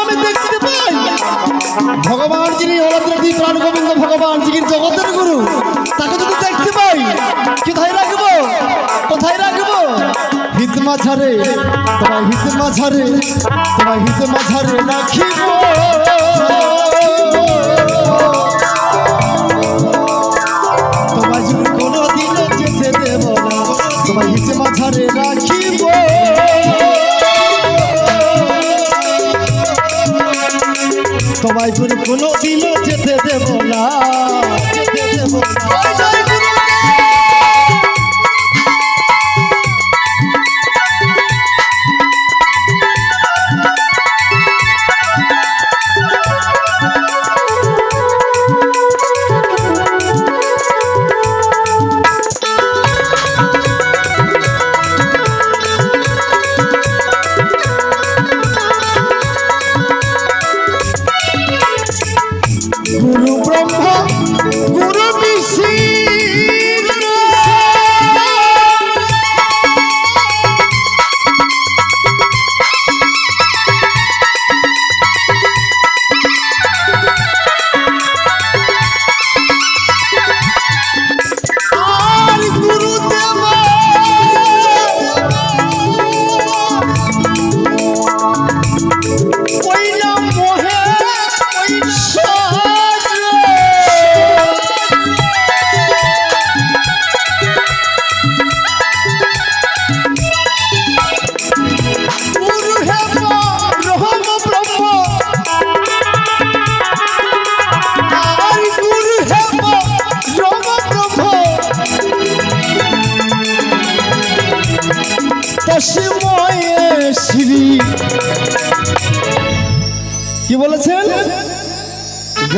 আমি দেখতে পাই। ভগবান যিনি অলদ্রী প্রাণ গোবিন্দ ভগবান, যিনি জগতের গুরু, তাকে যদি দেখতে পাই, কোথায় রাখব? কোথায় রাখব? হিত মাঝারে তোমার হিত মাঝারে তোমার হিত মাঝারে রাখিব। ব্রহ্মা গুরু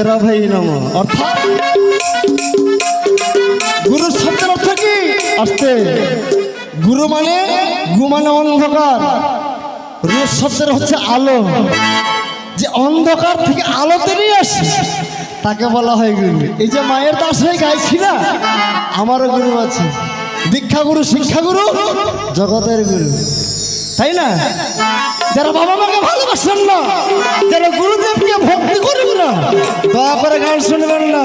গ্রাভাই নম। অর্থাৎ গুরু শব্দের অর্থ কি? আসতে। গুরু মানে গু মানে অন্ধকার। রোজ শব্দের হচ্ছে আলো। যে অন্ধকার থেকে আলোতে নিয়ে আসে, তাকে বলা হয় গুরু। এই যে মায়ের দাস হয়ে গাইছি না, আমারও গুরু আছে। দীক্ষা গুরু, শিক্ষা গুরু, জগতের গুরু। তাই না? যারা বাবা মাকে ভালোবাসেন না, যারা না করে গান শুনবেন না।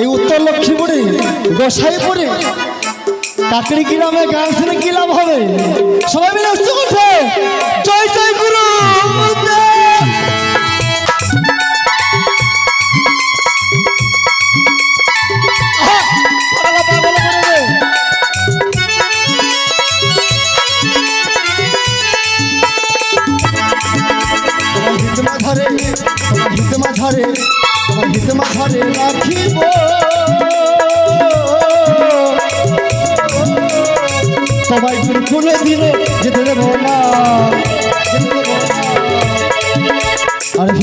এই উত্তর লক্ষ্মীপুরে, গোসাইপুরে। কাকড়ি গ্রামে গান শুনে কি লাভ হবে? সবাই মিলে উচ্চ জয় জয়, গুরু।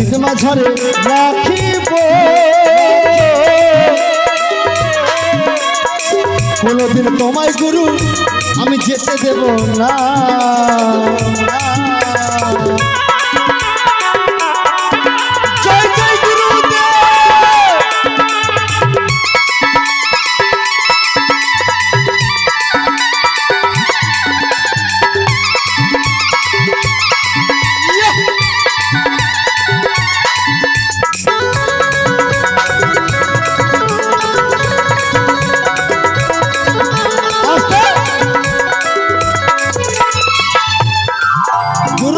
হিত মাঝারে রাখিব। কোনোদিন তোমায় গুরু আমি যেতে দেব না।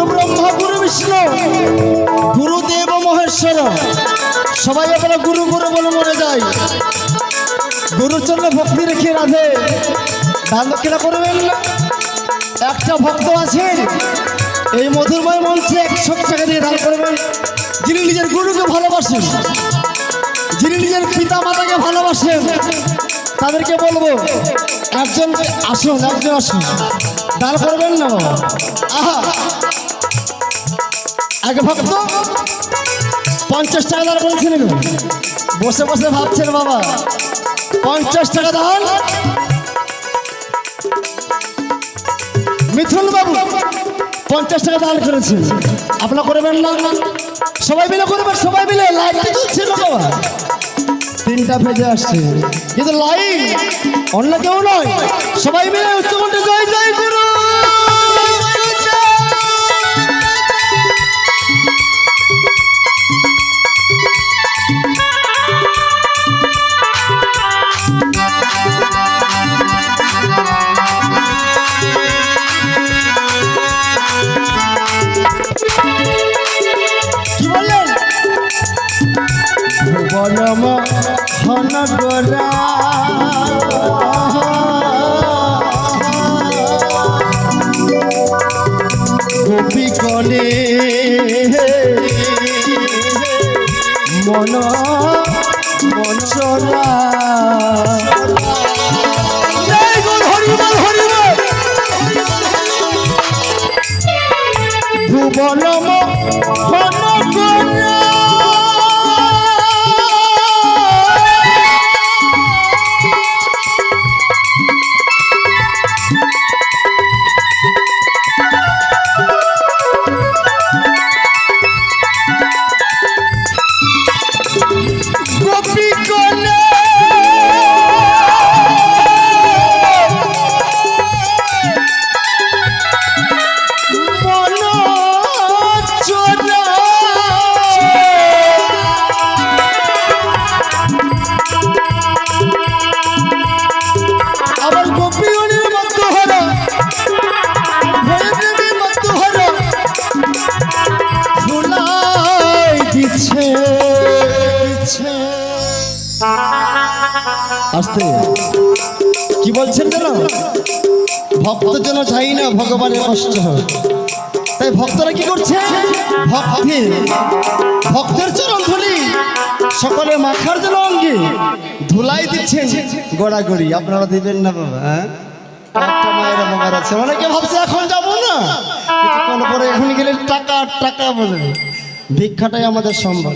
ব্রহ্মা গুরু বিষ্ণু, গুরুদেব মহেশ্বর। সবাই আমরা গুরু গুরু বলে যাই গুরুর জন্য ভক্তি রেখে রাধে। দান দক্ষিণা করবেন। না একটা ভক্ত আছেন এই মধুরময় মঞ্চে একশো টাকা দিয়ে দান করবেন। যিনি নিজের গুরুকে ভালোবাসেন, যিনি নিজের পিতা মাতাকে ভালোবাসেন, তাদেরকে বলব, একজন আসুন একজন আসুন। দান করবেন না। আহা! এক ভক্ত পঞ্চাশ টাকা দান করেছিলেন বসে বসে ভাবছেন বাবা। পঞ্চাশ টাকা দান মিথুন বাবু পঞ্চাশ টাকা দান করেছেন। আপনার করবেন না। সবাই মিলে করবেন সবাই মিলে। লাইটটা চলছিল বাবা। তিনটা ভেজে আসছে। কিন্তু লাইন অন্য কেউ নয়। সবাই মিলে উচ্চকণ্ঠে জয় জয় আসতে। কি বলছেন যেন? ভক্ত যেন চাই না ভগবানের কষ্ট। তাই ভক্তরা কি করছে? ভক্তি। ভক্তের চরণ ধুলি। সকলে মাখার জন্য অঙ্গে। ধুলাই দিচ্ছেন গড়াগড়ি। আপনারা দিবেন না বাবা হ্যাঁ? ভাবছে, এখন যাব না। পরে টাকা টাকা বলবে ভিক্ষাটাই আমাদের সম্ভব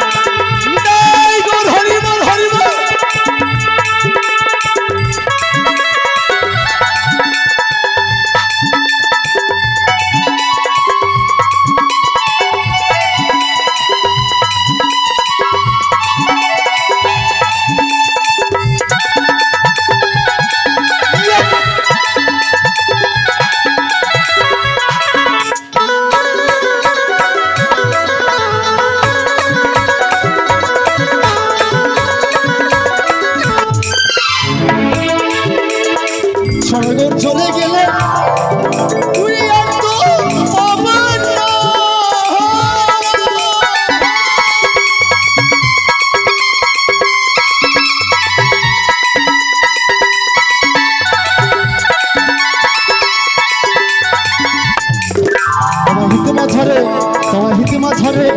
চলে গেলে তোমার হিত মাঝারে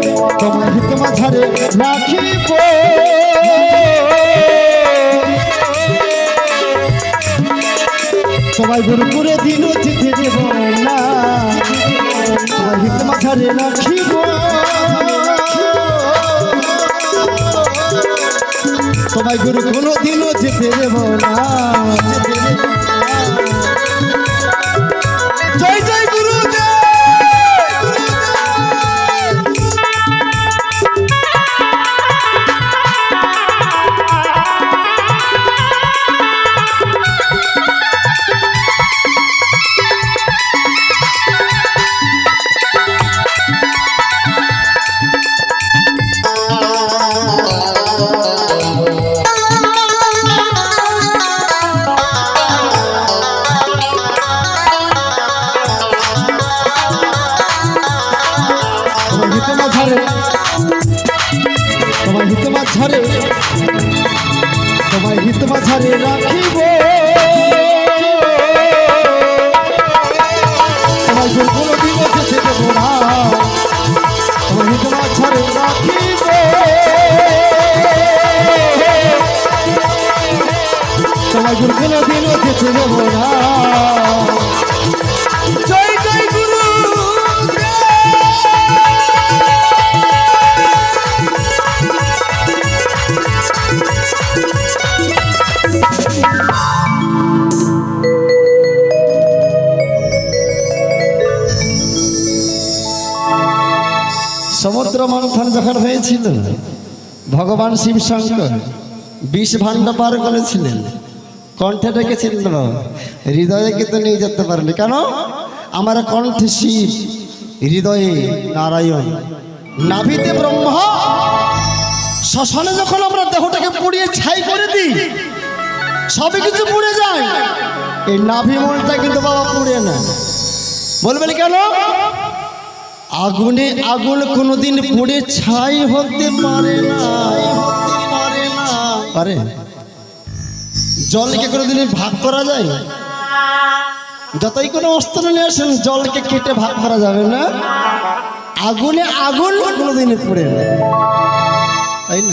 তোমার হিত মাঝারে রাখিব। সবাই গুরু করে দিন চিঠি দেব না মাথারে রাখিব। তোমায় গুরু কোনো দিনও যেতে দেব না যেতে দেব মাঝারে রাখিব। তোমার জন্য কোনো দিন যেতে দেব না। রাখিব। তোমার দেব না। হয়েছিল ভগবান শিব শঙ্কর বিষ ভাণ্ড পার করেছিলেন। কণ্ঠে বাবা, হৃদয়ে কিন্তু নিয়ে যেতে পারেনি। কেন? আমার কণ্ঠে শিব, হৃদয়ে নারায়ণ। নাভিতে ব্রহ্মা। শ্মশানে যখন আমরা দেহটাকে পুড়িয়ে ছাই করে দিই, সবই কিছু পুড়ে যায়। এই নাভি মনটা কিন্তু বাবা পুড়ে না বলবেন কেন? আগুনে আগুন কোনোদিন পড়ে ছাই হতে পারে না। পারে জলকে কোনোদিন ভাগ করা যায়? যতই কোনো অস্ত্র নিয়ে আসেন, জলকে কেটে ভাগ করা যাবে না। আগুনে আগুন কোনোদিন পড়ে না। তাই না?